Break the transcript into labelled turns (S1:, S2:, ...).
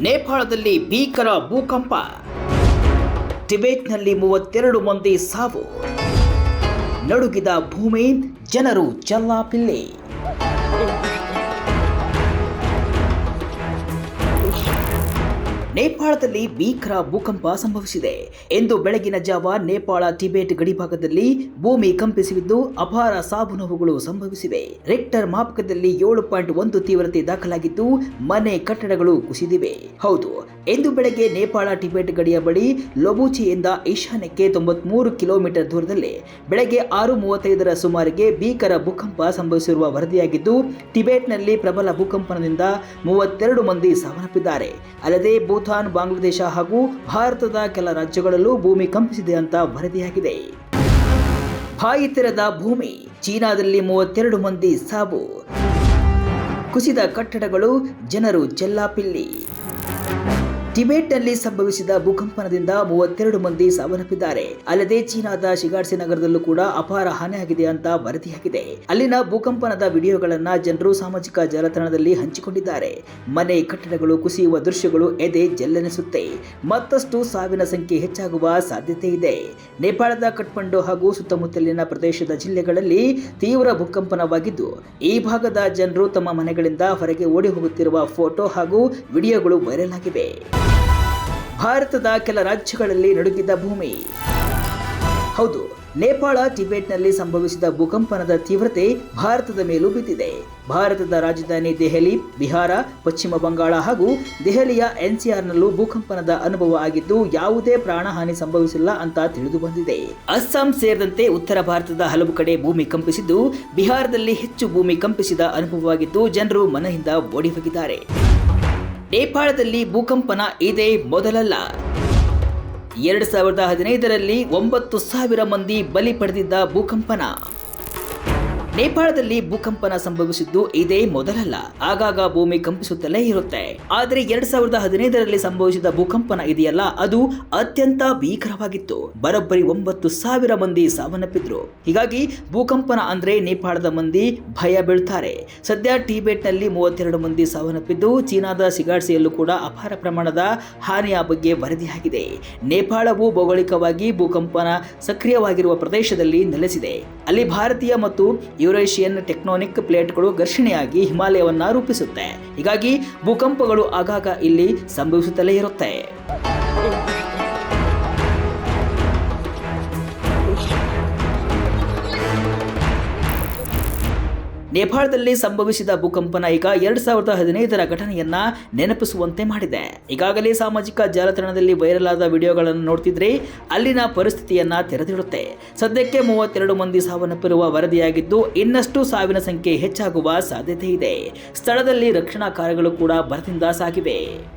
S1: ನೇಪಾಳದಲ್ಲಿ ಭೀಕರ ಭೂಕಂಪ. ಟಿಬೆಟ್ನಲ್ಲಿ ಮೂವತ್ತೆರಡು ಮಂದಿ ಸಾವು. ನಡುಗಿದ ಭೂಮಿ ಜನರು ಚಲ್ಲಾಪಿಲ್ಲಿ. ನೇಪಾಳದಲ್ಲಿ ಭೀಕರ ಭೂಕಂಪ ಸಂಭವಿಸಿದೆ. ಎಂದು ಬೆಳಗಿನ ಜಾವ ನೇಪಾಳ ಟಿಬೆಟ್ ಗಡಿಭಾಗದಲ್ಲಿ ಭೂಮಿ ಕಂಪಿಸಿದ್ದು ಅಪಾರ ಸಾವು ನೋವುಗಳು ಸಂಭವಿಸಿವೆ. ರಿಕ್ಟರ್ ಮಾಪಕದಲ್ಲಿ ಏಳು ಪಾಯಿಂಟ್ ಒಂದು ತೀವ್ರತೆ ದಾಖಲಾಗಿದ್ದು ಮನೆ ಕಟ್ಟಡಗಳು ಕುಸಿದಿವೆ. ಹೌದು ಎಂದು ಬೆಳಗ್ಗೆ ನೇಪಾಳ ಟಿಬೆಟ್ ಗಡಿಯ ಬಳಿ ಲೊಬುಚಿಯಿಂದ ಈಶಾನ್ಯಕ್ಕೆ ತೊಂಬತ್ಮೂರು ಕಿಲೋಮೀಟರ್ ದೂರದಲ್ಲಿ ಬೆಳಗ್ಗೆ ಆರು ಮೂವತ್ತೈದರ ಸುಮಾರಿಗೆ ಭೀಕರ ಭೂಕಂಪ ಸಂಭವಿಸಿರುವ ವರದಿಯಾಗಿದ್ದು, ಟಿಬೆಟ್ನಲ್ಲಿ ಪ್ರಬಲ ಭೂಕಂಪನದಿಂದ ಮೂವತ್ತೆರಡು ಮಂದಿ ಸಾವನ್ನಪ್ಪಿದ್ದಾರೆ. ಅಲ್ಲದೆ ಭೂತಾನ್, ಬಾಂಗ್ಲಾದೇಶ ಹಾಗೂ ಭಾರತದ ಕೆಲ ರಾಜ್ಯಗಳಲ್ಲೂ ಭೂಮಿ ಕಂಪಿಸಿದೆ ಅಂತ ವರದಿಯಾಗಿದೆ ಬಾಯಿ ತೆರೆದ ಭೂಮಿ, ಚೀನಾದಲ್ಲಿ ಮೂವತ್ತೆರಡು ಮಂದಿ ಸಾವು. ಕುಸಿದ ಕಟ್ಟಡಗಳು, ಜನರು ಚೆಲ್ಲಾಪಿಲ್ಲಿ ಟಿಬೆಟ್ನಲ್ಲಿ ಸಂಭವಿಸಿದ ಭೂಕಂಪನದಿಂದ ಮೂವತ್ತೆರಡು ಮಂದಿ ಸಾವನ್ನಪ್ಪಿದ್ದಾರೆ. ಅಲ್ಲದೆ ಚೀನಾದ ಶಿಗಾಡ್ಸಿ ನಗರದಲ್ಲೂ ಕೂಡ ಅಪಾರ ಹಾನಿಯಾಗಿದೆ ಅಂತ ವರದಿಯಾಗಿದೆ ಅಲ್ಲಿನ ಭೂಕಂಪನದ ವಿಡಿಯೋಗಳನ್ನ ಜನರು ಸಾಮಾಜಿಕ ಜಾಲತಾಣದಲ್ಲಿ ಹಂಚಿಕೊಂಡಿದ್ದಾರೆ. ಮನೆ ಕಟ್ಟಡಗಳು ಕುಸಿಯುವ ದೃಶ್ಯಗಳು ಎದೆ ಜಲ್ಲೆನಿಸುತ್ತೆ. ಮತ್ತಷ್ಟು ಸಾವಿನ ಸಂಖ್ಯೆ ಹೆಚ್ಚಾಗುವ ಸಾಧ್ಯತೆ ಇದೆ. ನೇಪಾಳದ ಕಠ್ಮಂಡು ಹಾಗೂ ಸುತ್ತಮುತ್ತಲಿನ ಪ್ರದೇಶದ ಜಿಲ್ಲೆಗಳಲ್ಲಿ ತೀವ್ರ ಭೂಕಂಪನವಾಗಿದ್ದು, ಈ ಭಾಗದ ಜನರು ತಮ್ಮ ಮನೆಗಳಿಂದ ಹೊರಗೆ ಓಡಿ ಹೋಗುತ್ತಿರುವ ಫೋಟೋ ಹಾಗೂ ವಿಡಿಯೋಗಳು ವೈರಲ್ ಆಗಿವೆ. ಭಾರತದ ಕೆಲ ರಾಜ್ಯಗಳಲ್ಲಿ ನಡುಗಿದ ಭೂಮಿ. ಹೌದು, ನೇಪಾಳ ಟಿಬೆಟ್ನಲ್ಲಿ ಸಂಭವಿಸಿದ ಭೂಕಂಪನದ ತೀವ್ರತೆ ಭಾರತದ ಮೇಲೂ ಬಿದ್ದಿದೆ. ಭಾರತದ ರಾಜಧಾನಿ ದೆಹಲಿ, ಬಿಹಾರ, ಪಶ್ಚಿಮ ಬಂಗಾಳ ಹಾಗೂ ದೆಹಲಿಯ ಎನ್ಸಿಆರ್ನಲ್ಲೂ ಭೂಕಂಪನದ ಅನುಭವ ಆಗಿದ್ದು ಯಾವುದೇ ಪ್ರಾಣಹಾನಿ ಸಂಭವಿಸಿಲ್ಲ ಅಂತ ತಿಳಿದು ಬಂದಿದೆ. ಅಸ್ಸಾಂ ಸೇರಿದಂತೆ ಉತ್ತರ ಭಾರತದ ಹಲವು ಕಡೆ ಭೂಮಿ ಕಂಪಿಸಿದ್ದು, ಬಿಹಾರದಲ್ಲಿ ಹೆಚ್ಚು ಭೂಮಿ ಕಂಪಿಸಿದ ಅನುಭವವಾಗಿದ್ದು ಜನರು ಮನೆಯಿಂದ ಓಡಿ ಹೋಗಿದ್ದಾರೆ. ನೇಪಾಳದಲ್ಲಿ ಭೂಕಂಪನ ಇದೇ ಮೊದಲಲ್ಲ. ಎರಡು ಸಾವಿರದ ಹದಿನೈದರಲ್ಲಿ ಒಂಬತ್ತು ಸಾವಿರ ಮಂದಿ ಬಲಿ ಪಡೆದಿದ್ದ ಭೂಕಂಪನ. ನೇಪಾಳದಲ್ಲಿ ಭೂಕಂಪನ ಸಂಭವಿಸಿದ್ದು ಇದೇ ಮೊದಲಲ್ಲ. ಆಗಾಗ ಭೂಮಿ ಕಂಪಿಸುತ್ತಲೇ ಇರುತ್ತೆ. ಆದರೆ ಎರಡ್ ಸಾವಿರದ ಹದಿನೈದರಲ್ಲಿ ಸಂಭವಿಸಿದ ಭೂಕಂಪನ ಇದೆಯಲ್ಲ, ಅದು ಅತ್ಯಂತ ಭೀಕರವಾಗಿತ್ತು. ಬರೋಬ್ಬರಿ ಒಂಬತ್ತು ಸಾವಿರ ಮಂದಿ ಸಾವನ್ನಪ್ಪಿದ್ರು. ಹೀಗಾಗಿ ಭೂಕಂಪನ ಅಂದ್ರೆ ನೇಪಾಳದ ಮಂದಿ ಭಯ ಬೀಳ್ತಾರೆ. ಸದ್ಯ ಟಿಬೆಟ್ನಲ್ಲಿ ಮೂವತ್ತೆರಡು ಮಂದಿ ಸಾವನ್ನಪ್ಪಿದ್ದು, ಚೀನಾದ ಸಿಗಾಡ್ಸಿಯಲ್ಲೂ ಕೂಡ ಅಪಾರ ಪ್ರಮಾಣದ ಹಾನಿಯ ಬಗ್ಗೆ ವರದಿಯಾಗಿದೆ. ನೇಪಾಳವು ಭೌಗೋಳಿಕವಾಗಿ ಭೂಕಂಪನ ಸಕ್ರಿಯವಾಗಿರುವ ಪ್ರದೇಶದಲ್ಲಿ ನೆಲೆಸಿದೆ. ಅಲ್ಲಿ ಭಾರತೀಯ ಮತ್ತು ಯುರೇಷಿಯನ್ ಟೆಕ್ನೋನಿಕ್ ಪ್ಲೇಟ್ಗಳು ಘರ್ಷಣೆಯಾಗಿ ಹಿಮಾಲಯವನ್ನ ರೂಪಿಸುತ್ತೆ. ಹೀಗಾಗಿ ಭೂಕಂಪಗಳು ಆಗಾಗ ಇಲ್ಲಿ ಸಂಭವಿಸುತ್ತಲೇ ಇರುತ್ತೆ. ನೇಪಾಳದಲ್ಲಿ ಸಂಭವಿಸಿದ ಭೂಕಂಪನ ಈಗ ಎರಡ್ ಸಾವಿರದ ಹದಿನೈದರ ಘಟನೆಯನ್ನ ನೆನಪಿಸುವಂತೆ ಮಾಡಿದೆ. ಈಗಾಗಲೇ ಸಾಮಾಜಿಕ ಜಾಲತಾಣದಲ್ಲಿ ವೈರಲ್ ಆದ ವಿಡಿಯೋಗಳನ್ನು ನೋಡ್ತಿದ್ರೆ ಅಲ್ಲಿನ ಪರಿಸ್ಥಿತಿಯನ್ನ ತೆರೆದಿಡುತ್ತೆ. ಸದ್ಯಕ್ಕೆ ಮೂವತ್ತೆರಡು ಮಂದಿ ಸಾವನ್ನಪ್ಪಿರುವ ವರದಿಯಾಗಿದ್ದು, ಇನ್ನಷ್ಟು ಸಾವಿನ ಸಂಖ್ಯೆ ಹೆಚ್ಚಾಗುವ ಸಾಧ್ಯತೆ ಇದೆ. ಸ್ಥಳದಲ್ಲಿ ರಕ್ಷಣಾ ಕಾರ್ಯಗಳು ಕೂಡ ಭರದಿಂದ ಸಾಗಿವೆ.